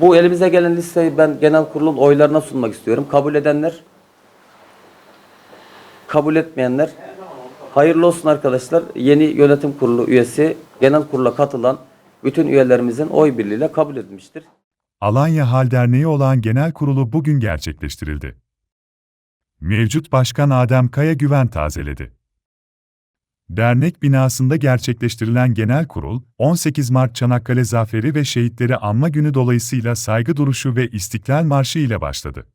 Bu elimize gelen listeyi ben genel kurulun oylarına sunmak istiyorum. Kabul edenler, kabul etmeyenler hayırlı olsun arkadaşlar. Yeni yönetim kurulu üyesi genel kurula katılan bütün üyelerimizin oy birliğiyle kabul edilmiştir. Alanya Hal Derneği olan genel kurulu bugün gerçekleştirildi. Mevcut Başkan Adem Kaya güven tazeledi. Dernek binasında gerçekleştirilen genel kurul, 18 Mart Çanakkale Zaferi ve Şehitleri Anma Günü dolayısıyla saygı duruşu ve İstiklal Marşı ile başladı.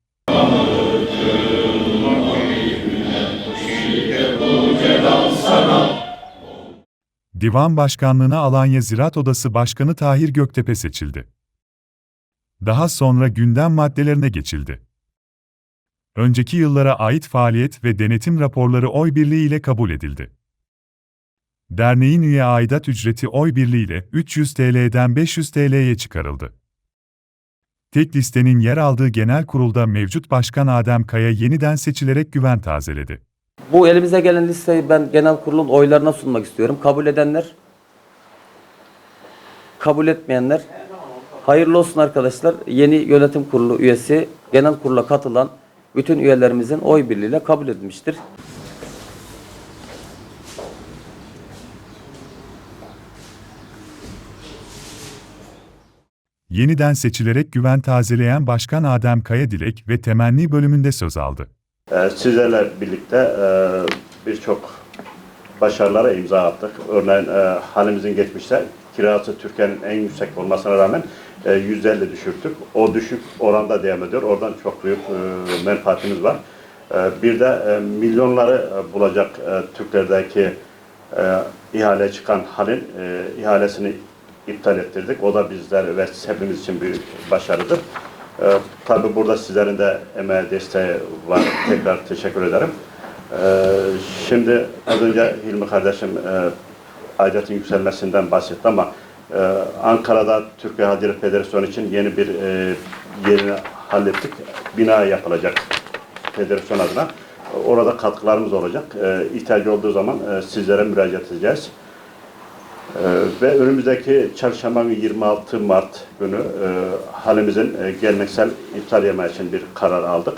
Divan Başkanlığı'na Alanya Ziraat Odası Başkanı Tahir Göktepe seçildi. Daha sonra gündem maddelerine geçildi. Önceki yıllara ait faaliyet ve denetim raporları oy birliği ile kabul edildi. Derneğin üye aidat ücreti oy birliği ile 300 TL'den 500 TL'ye çıkarıldı. Tek listenin yer aldığı genel kurulda mevcut başkan Adem Kaya yeniden seçilerek güven tazeledi. Bu elimize gelen listeyi ben genel kurulun oylarına sunmak istiyorum. Kabul edenler, kabul etmeyenler hayırlı olsun arkadaşlar. Yeni yönetim kurulu üyesi genel kurula katılan bütün üyelerimizin oy birliğiyle kabul edilmiştir. Yeniden seçilerek güven tazeleyen Başkan Adem Kaya Dilek ve temenni bölümünde söz aldı. Ee, Sizlerle birlikte e, birçok başarılara imza attık. Örneğin e, halimizin geçmişte kirası Türkiye'nin en yüksek olmasına rağmen e, %50 düşürttük. O düşük oranda devam ediyor. Oradan çok büyük e, menfaatimiz var. E, Bir de e, milyonları e, bulacak e, Türklerdeki e, ihale çıkan halin e, ihalesini iptal ettirdik. O da bizler ve hepimiz için büyük başarıdır. Ee, tabii burada sizlerin de emeği, desteği var. Tekrar teşekkür ederim. Ee, şimdi az önce Hilmi kardeşim e, aidatın yükselmesinden bahsetti ama e, Ankara'da Türkiye Hadiret Federasyonu için yeni bir e, yerini hallettik. Bina yapılacak federasyon adına. Orada katkılarımız olacak. E, ihtiyacı olduğu zaman e, sizlere müracaat edeceğiz. Ee, ve önümüzdeki çarşamba günü 26 Mart günü e, halimizin e, geleneksel iftar yemeği için bir karar aldık.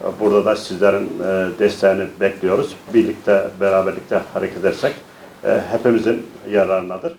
E, Burada da sizlerin e, desteğini bekliyoruz. Birlikte, beraberlikte hareket edersek e, hepimizin yararınadır.